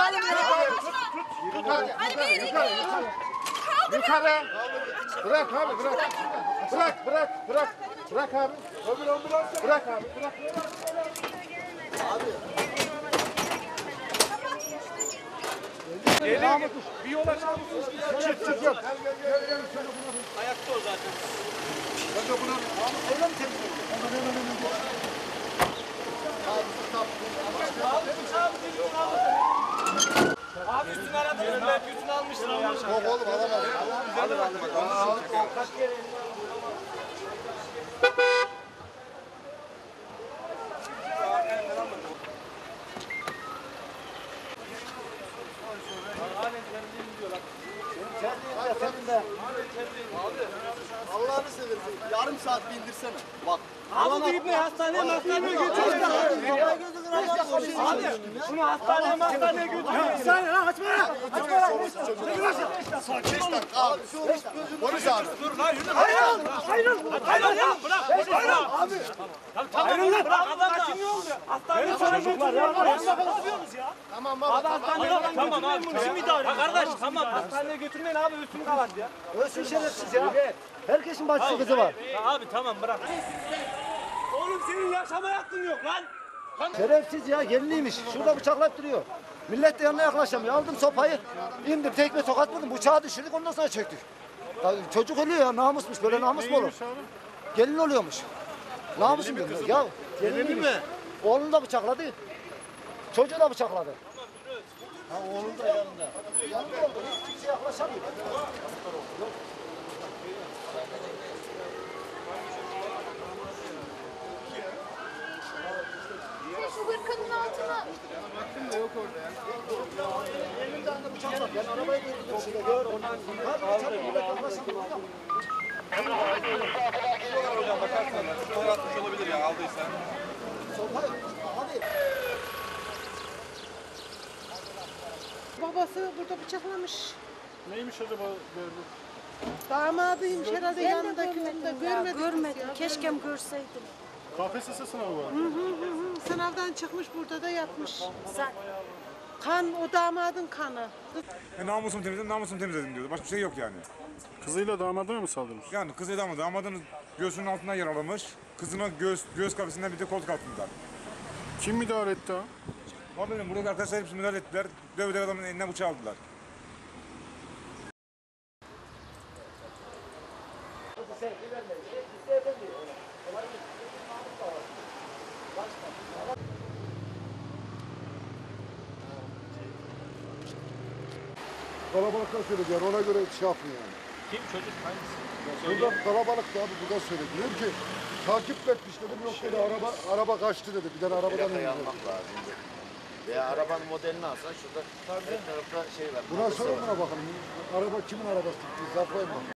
alalım ya. Yukarı. Hadi beni yukarı. Yukarı. Bırak abi bırak. Bırak bırak bırak. Bırak abi. Öbür ambulans. Bırak abi bırak. Abi. Gelin. Bir yola çıkmışsınız. Çık çık yok. Ayakta o zaten. Ben de buna Ahmet öyle mi temizliyor? Onu ben öyle mi? Abi stop üstünü aradınız belki üstünü almıştır. Yok oğlum alamaz. Alır alır bak. Kaç kere Allah'ını seversen yarım saat bindirsene. Bak. Abi ibni hastaneye hastaneye götürün. Abi şunu hastaneye hastaneye götürün. Sen ha açma ya. Açma ya. Abi şu polis abi. Dur lan yürü. Hayır. Hayır. Hayır ya. Bırak. Hayır abi. Hayır lan. Bırak adam kaçın ne oldu? Hastaneye sonra götürün. Ne yapıyorsunuz ya? Tamam baba. Abi hastaneye tamam abi. Kim idare? Kardeş tamam hastaneye götürmeyin abi üstünü kapat ya. Ölsün şerefsiz ya. Herkesin bacısı kızı var. Abi tamam bırak. Oğlum senin yaşamaya hakkın yok lan. Şerefsiz ya geliniymiş. Şurada bıçaklayıp duruyor. Millet de yanına yaklaşamıyor. Aldım sopayı. indim tekme tokat vurdum. Bıçağı düşürdük ondan sonra çöktük. Ya çocuk ölüyor ya namusmuş. Böyle namus mu olur? Gelin oluyormuş. Namusum diyorum. Ya gelini mi? Oğlunu da bıçakladı. Çocuğu da bıçakladı. Ha oğlum da yanında. Yanında oldu. Hiç kimse yaklaşamıyor. Şu hırkanın altına Elinden de bıçak var. Ben arabayı gördüm şurada. Gör ondan. Hadi bıçak millet yaklaşamıyor. Sopayı. Hadi. Babası burada bıçaklamış. Neymiş acaba gördün? Damadıymış herhalde Ben de yanındaki görmedim ya, görmedim. ya. Keşke görseydim. KPSS sınavı var. Hı hı hı. Sınavdan çıkmış burada da yatmış. Zaten Kan o damadın kanı. E, namusumu temizledim, namusumu temizledim diyordu. Başka bir şey yok yani. Kızıyla damadına mı saldırmış? Yani kızı damadı, damadın göğsünün altından yaralamış. Kızına göğüs, göğüs kafesinden bir de koltuk altından. Kim müdahale etti ha? Ama benim buradaki arkadaşlar hepsi müdahale ettiler. Döv döv adamın elinden bıçağı aldılar. Kalabalıktan söylediler ona göre şey yapın yani. Kim çocuk hangisi? Burada kalabalık abi burada söyledi. Diyor ki takip etmiş dedim yok dedi araba araba kaçtı dedi. Bir tane arabadan indi. almak lazım. Veya arabanın modelini alsan şurada her tarafta şey var. Buna sorun buna bakalım. Araba kimin arabası? Biz koyma.